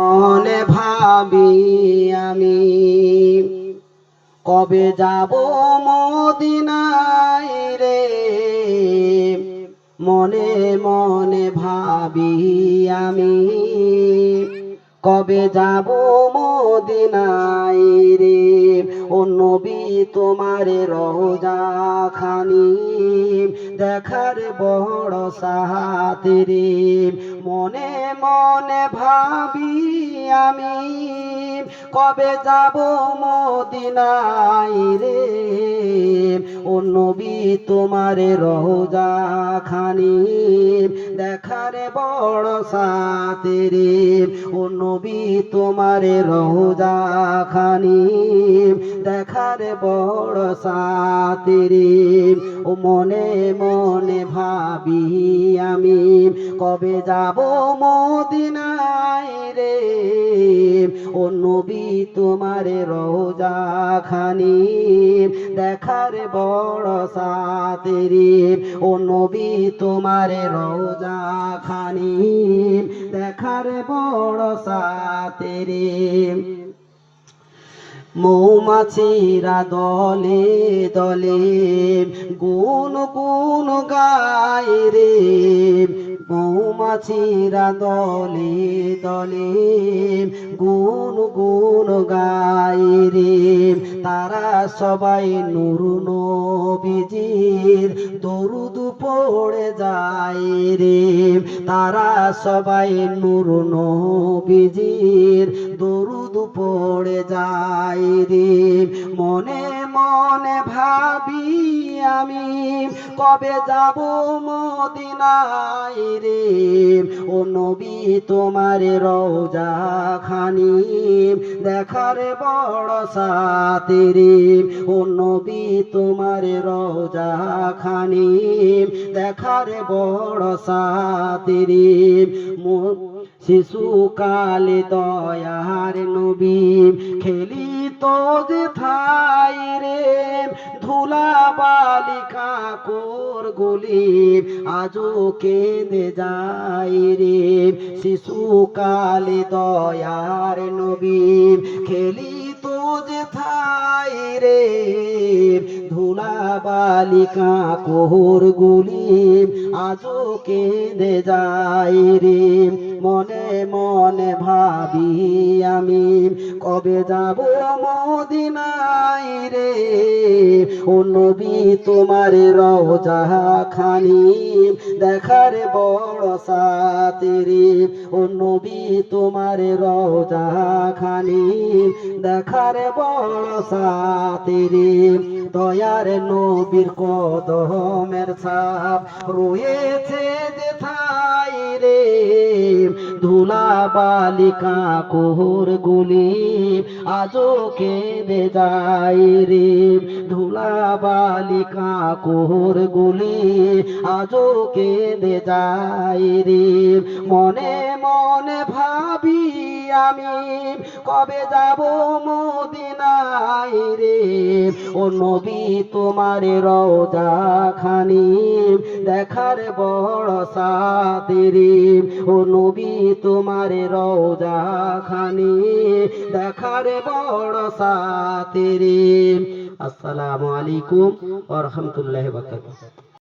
মনে ভাবি আমি কবে যাব মদিনায় রে? মনে মনে ভাবি আমি কবে যাব মদিনায় রে। ও নবী তোমার রোজা খানি দেখার বড় সাহাতে রে। মনে মনে ভাবি আমি, কবে যাব মদিনায় রে? ও নবী তোমার রোজা খানি দেখার বড় সাথে রে ও নবী তোমার রোজা খানি দেখার বড় সাথে রে ও মনে মনে ভাবি আমি, কবে যাব মদিনায় রে? ও নবী তোমার রোজা খানি দেখার বড় সাথে রে ও নবী তোমার রোজা খানি দেখার বড় সাথে রে মৌমাছিরা দলে দলে গুন গুন গায় রে মৌমাছিরা দলে দলে, গুন গুন গায় রে তারা সবাই নুর নবীজির, দরুদ পড়ে যায় রে তারা সবাই নুর নবীজির, দরুদ পড়ে যায় রে মনে মনে ভাবি আমি, কবে যাব মদিনায় রে? ও নবী, তোমার রোজা খানি দেখার বড় সাথে রে। ও নবী, তোমার রোজা খানি দেখার বড় সাথে রে। শিশুকালে দয়ার নবী খেলি তো যে থাই রে, ধুলা বালিকা কোর গুলি, আজও কেঁদে যাই রে। শিশুকালে দয়ার নবী খেলি তো যে থাই রে। ধুলা বালিকা কোর গুলি আজও কেঁদে যাই রে। মনে মনে ভাবি আমি, কবে যাব মদিনায় রে? ও নবী, তোমার রওজা খানি দেখার বড় সাথে রে। ও নবী, তোমার রওজা খানি দেখার বড় সাথে রে। দয়ার নবীর কদমের ছাপ রয়েছে যে রে। ধুলা বালিকা কোহর গুলি আজও কেঁদে যাই রে। ধুলা বালিকা কোহর গুলি আজও কেঁদে যাই রে। মনে মনে ভাবি আমি। কবে যাব মদিনায় রে? ও নবী, তোমার রওজা খানি দেখার বড় সাথে রে ও নবী, তোমার রওজা খানি দেখার বড় সাথে রে আসসালামু আলাইকুম ওয়া রাহমাতুল্লাহি ওয়া বারাকাতুহু।